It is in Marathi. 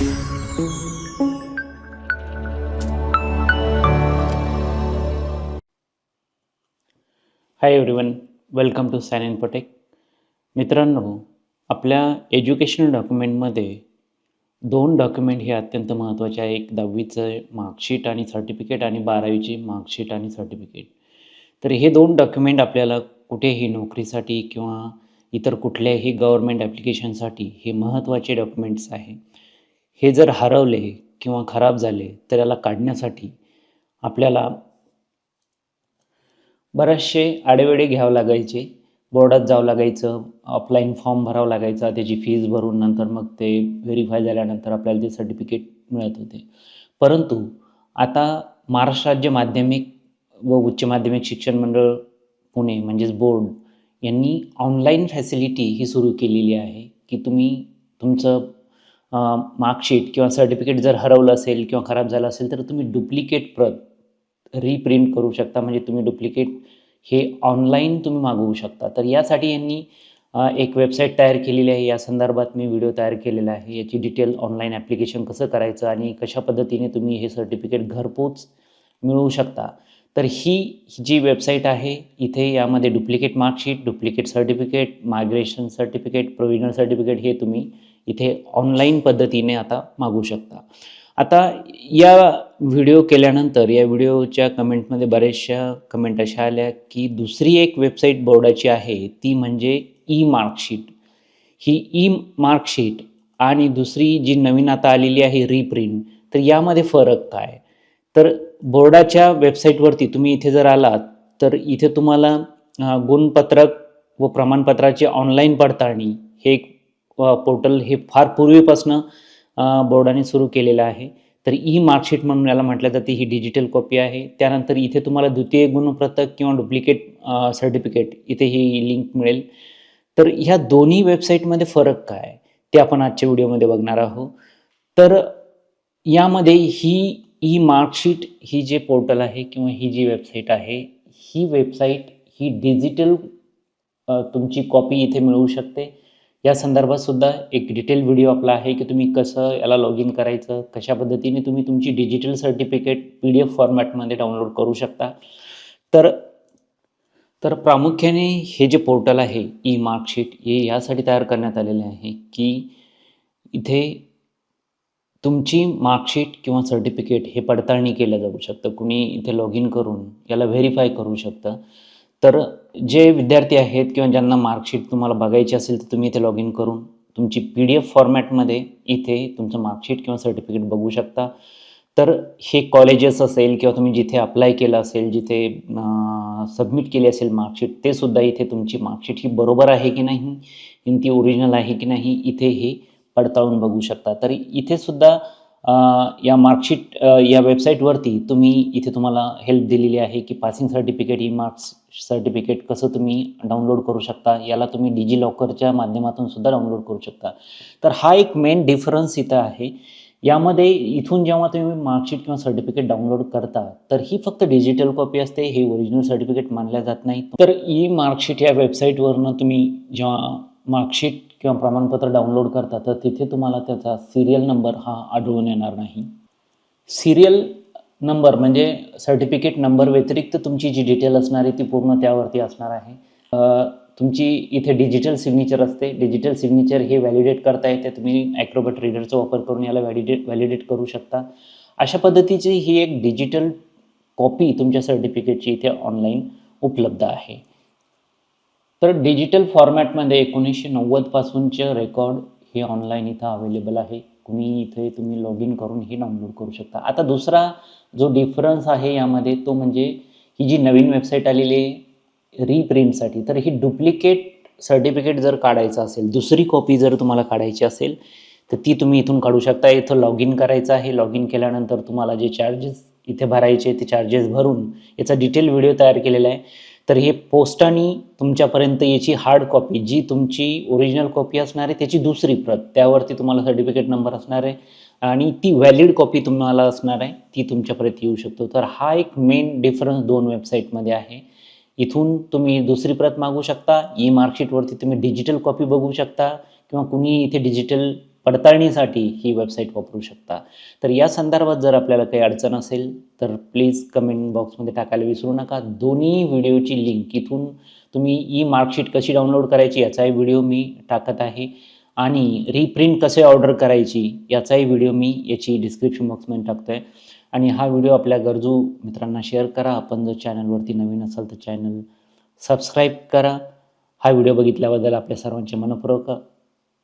Hi everyone welcome to Sayan Infotech मित्रांनो आपल्या एज्युकेशनल डॉक्युमेंटमध्ये दोन डॉक्युमेंट हे अत्यंत महत्त्वाचे आहे. एक दहावीचं मार्कशीट आणि सर्टिफिकेट आणि बारावीची मार्कशीट आणि सर्टिफिकेट तर हे दोन डॉक्युमेंट आपल्याला कुठेही नोकरीसाठी किंवा इतर कुठल्याही गव्हर्मेंट ॲप्लिकेशनसाठी हे महत्त्वाचे डॉक्युमेंट्स आहे. हे जर हरवले किंवा खराब झाले तर याला काढण्यासाठी आपल्याला बरेचसे आडेवेडे घ्यावं लागायचे. बोर्डात जावं लागायचं ऑफलाईन फॉर्म भरावं लागायचा त्याची फीज भरून नंतर मग ते व्हेरीफाय झाल्यानंतर आपल्याला ते सर्टिफिकेट मिळत होते. परंतु आता महाराष्ट्र राज्य माध्यमिक व उच्च माध्यमिक शिक्षण मंडळ पुणे म्हणजेच बोर्ड यांनी ऑनलाईन फॅसिलिटी ही सुरू केलेली आहे की तुम्ही तुमचं मार्कशीट किंवा सर्टिफिकेट जर हरवलं असेल किंवा खराब झालं असेल तर तुम्ही डुप्लिकेट प्रत रिप्रिंट करू शकता. म्हणजे तुम्ही डुप्लिकेट हे ऑनलाईन तुम्ही मागवू शकता. तर यासाठी यांनी एक वेबसाईट तयार केलेली आहे. या संदर्भात मी व्हिडिओ तयार केलेला आहे. याची डिटेल ऑनलाईन ॲप्लिकेशन कसं करायचं आणि कशा पद्धतीने तुम्ही हे सर्टिफिकेट घरपोच मिळवू शकता. तर ही जी वेबसाईट आहे इथे यामध्ये duplicate marksheet duplicate certificate migration certificate provisional certificate हे तुम्ही इथे ऑनलाईन पद्धतीने आता मागू शकता. आता या व्हिडिओ केल्यानंतर या व्हिडिओच्या कमेंटमध्ये बऱ्याचशा कमेंट अशा आल्या की दुसरी एक वेबसाईट बोर्डाची आहे ती म्हणजे ई मार्कशीट ही ई मार्कशीट आणि दुसरी जी नवीन आता आलेली आहे रिप्रिंट तर यामध्ये फरक काय? तर बोर्डाच्या वेबसाईटवरती तुम्ही इथे जर आलात तर इथे तुम्हाला गुणपत्रक व प्रमाणपत्राची ऑनलाईन पडताळणी हे एक पोर्टल हे फार पूर्वीपासनं बोर्डाने सुरू केलेलं आहे. तर ई मार्कशीट म्हणून याला म्हटलं जाते ही डिजिटल कॉपी आहे. त्यानंतर इथे तुम्हाला द्वितीय गुणप्रतक किंवा डुप्लिकेट सर्टिफिकेट इथे ही लिंक मिळेल. तर ह्या दोन्ही वेबसाईटमध्ये फरक काय? ते आपण आजच्या व्हिडिओमध्ये बघणार आहोत. तर यामध्ये ही ई मार्कशीट ही जे पोर्टल आहे किंवा ही जी वेबसाईट आहे ही वेबसाईट ही डिजिटल तुमची कॉपी इथे मिळू शकते. या संदर्भात सुद्धा एक डिटेल व्हिडिओ आपला आहे की तुम्ही कसं याला लॉग इन करायचं कशा पद्धतीने तुम्ही तुमची digital certificate P D F फॉर्मॅटमध्ये डाउनलोड करू शकता. तर तर प्रामुख्याने हे जे पोर्टल आहे ई मार्कशीट हे यासाठी तयार करण्यात आलेले आहे की इथे तुमची मार्कशीट किंवा सर्टिफिकेट हे पडताळणी केलं जाऊ शकतं. कुणी इथे लॉग इन करून याला व्हेरीफाय करू शकतं. तर जे विद्यार्थी आहेत किंवा ज्यांना मार्कशीट तुम्हाला बघायची असेल तर तुम्ही इथे लॉग इन करून तुमची पी डी एफ फॉर्मॅटमध्ये इथे तुमचं मार्कशीट किंवा सर्टिफिकेट बघू शकता. तर हे कॉलेजेस असेल किंवा तुम्ही जिथे अप्लाय केलं असेल जिथे सबमिट केली असेल मार्कशीट ते सुद्धा इथे तुमची मार्कशीट ही बरोबर आहे की नाही? ती ओरिजिनल आहे की नाही? इथे हे पडताळून बघू शकता. तर इथे सुद्धा या मार्कशीट या वेबसाईटवरती तुम्ही इथे तुम्हाला हेल्प दिलेली आहे की passing certificate e marks certificate कसं तुम्ही डाउनलोड करू शकता याला तुम्ही डिजी लॉकरच्या माध्यमातून सुद्धा डाउनलोड करू शकता. तर हा एक मेन डिफरन्स इथं आहे. यामध्ये इथून जेव्हा तुम्ही मार्कशीट किंवा सर्टिफिकेट डाउनलोड करता तर ही फक्त डिजिटल कॉपी असते हे ओरिजिनल सर्टिफिकेट मानल्या जात नाही. तर ई मार्कशीट या वेबसाईटवरनं तुम्ही जेव्हा मार्कशीट किंवा प्रमाणपत्र डाउनलोड करता तर तिथे तुम्हाला त्याचा सिरियल नंबर हा आढळून येणार नाही. सिरियल नंबर म्हणजे सर्टिफिकेट नंबर व्यतिरिक्त तुमची जी डिटेल असणार आहे ती पूर्ण त्यावरती असणार आहे. तुमची इथे डिजिटल सिग्नेचर असते. डिजिटल सिग्नेचर हे व्हॅलिडेट करता येते. तुम्ही ॲक्रोबॅट रीडरचा वापर करून याला व्हॅलिडेट व्हॅलिडेट करू शकता. अशा पद्धतीची ही एक डिजिटल कॉपी तुमच्या सर्टिफिकेटची इथे ऑनलाईन उपलब्ध आहे. तर डिजिटल फॉर्मॅटमध्ये एकोणीसशे नव्वदपासूनचे रेकॉर्ड हे ऑनलाईन इथं अवेलेबल आहे. कुणी इथे तुम्ही लॉग इन करून हे डाउनलोड करू शकता. आता दुसरा जो डिफरन्स आहे यामध्ये तो म्हणजे ही जी नवीन वेबसाईट आलेली आहे रिप्रिंटसाठी तर ही डुप्लिकेट सर्टिफिकेट जर काढायचं असेल दुसरी कॉपी जर तुम्हाला काढायची असेल तर ती तुम्ही इथून काढू शकता. इथं लॉग इन करायचं आहे. लॉग इन केल्यानंतर तुम्हाला जे चार्जेस इथे भरायचे ते चार्जेस भरून याचा डिटेल व्हिडिओ तयार केलेला आहे. तर हे पोस्टाने तुमच्यापर्यंत याची हार्ड कॉपी जी तुमची ओरिजिनल कॉपी असणार आहे त्याची दुसरी प्रत. त्यावरती तुम्हाला सर्टिफिकेट नंबर असणार आहे आणि ती व्हॅलिड कॉपी तुम्हाला असणार आहे ती तुमच्यापर्यंत येऊ शकतो. तर हा एक मेन डिफरन्स दोन वेबसाईटमध्ये आहे. इथून तुम्ही दुसरी प्रत मागू शकता ई मार्कशीटवरती तुम्ही डिजिटल कॉपी बघू शकता किंवा कुणी इथे डिजिटल पडताळणीसाठी ही वेबसाईट वापरू शकता. तर या संदर्भात जर आपल्याला काही अडचण असेल तर प्लीज कमेंट बॉक्समध्ये टाकायला विसरू नका. दोन्ही व्हिडिओची लिंक इथून तुम्ही ई मार्कशीट कशी डाउनलोड करायची याचाही व्हिडिओ मी टाकत आहे. आणि रिप्रिंट कसे ऑर्डर करायची याचाही व्हिडिओ मी याची डिस्क्रिप्शन बॉक्समध्ये टाकतो आहे आणि हा व्हिडिओ आपल्या गरजू मित्रांना शेअर करा. आपण जर चॅनलवरती नवीन असाल तर चॅनल सबस्क्राईब करा. हा व्हिडिओ बघितल्याबद्दल आपल्या सर्वांचे मनपूर्वक